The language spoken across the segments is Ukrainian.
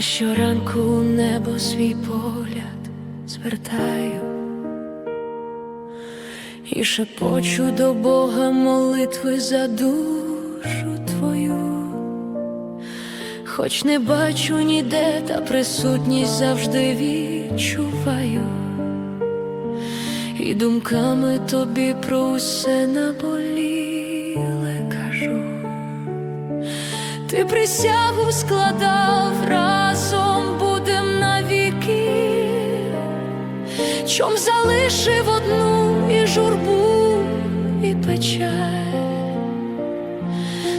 щоранку у небо свій погляд звертаю і шепочу до Бога молитви за душу твою, хоч не бачу ніде, та присутність завжди відчуваю, і думками тобі про усе наболіле Ти присягу складав разом будем навіки, чом залишив одну і журбу, і печаль,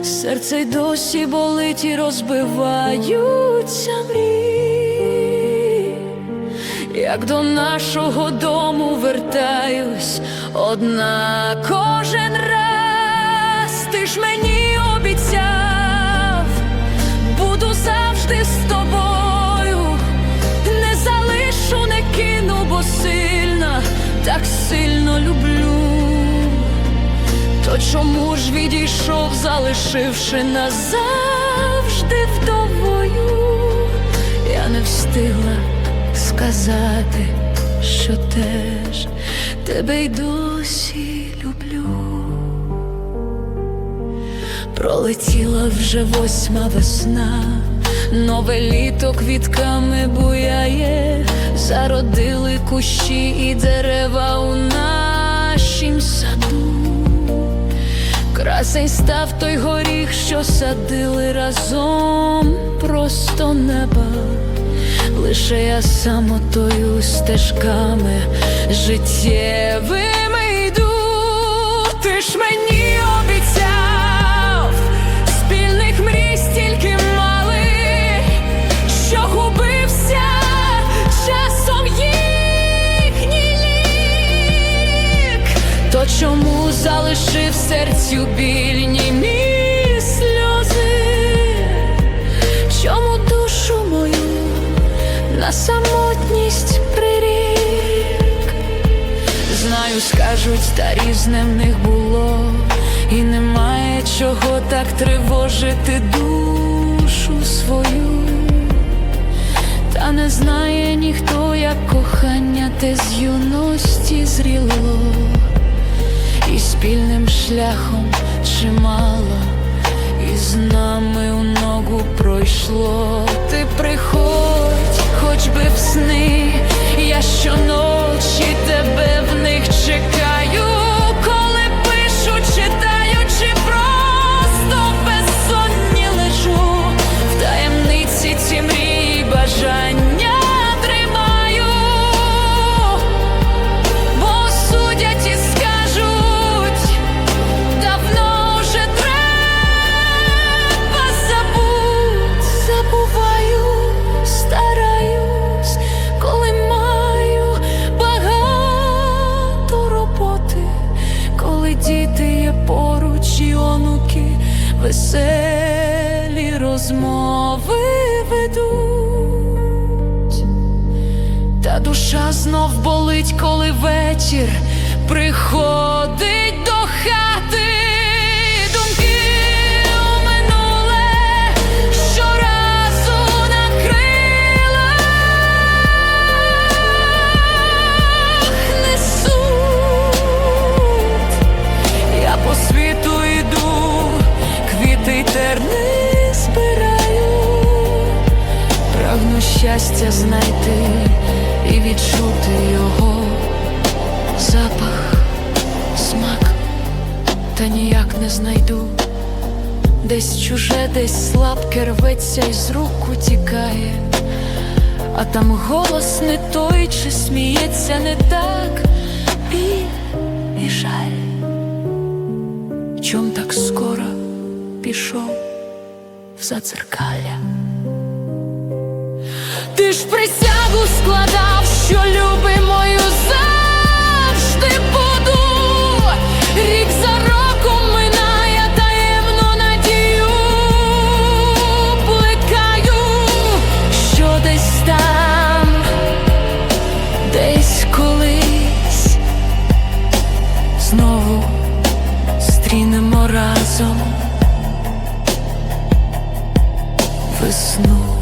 серце й досі болить і розбиваються мрії, як до нашого дому вертаюсь, одна кожен раз. Ти ж мені обіцяв, буду завжди з тобою, не залишу, не кину, бо сильна, так сильно люблю. То чому ж відійшов, залишивши назавжди вдовою? Я не встигла сказати, що теж тебе й досі люблю. Пролетіла вже восьма весна, нове літо квітками буяє, зародили кущі і дерева у нашім саду. Красень став той горіх, що садили разом просто неба. Лише я самотою стежками життєвими залишив серцю біль німі сльози? Чому душу мою на самотність прирік? Знаю, скажуть, та різне в них було, і немає чого так тривожити душу свою, та не знає ніхто, як кохання те з юності зріло, спільним шляхом чимало, і з нами у ногу веселі розмови ведуть. Та душа знов болить, коли вечір приходить терни збираю, прагну щастя знайти і відчути його запах, смак, та ніяк не знайду. Десь чуже, десь слабке рветься і з рук утікає, а там голос не той, чи сміється не так, біль і жаль. Чом так скоро пішов в задзеркалля? Ти ж присягу складав, що любимою завжди буду. Рік за роком минає таємну надію, плекаю, що десь там, десь колись знову зустрінемо разом весну.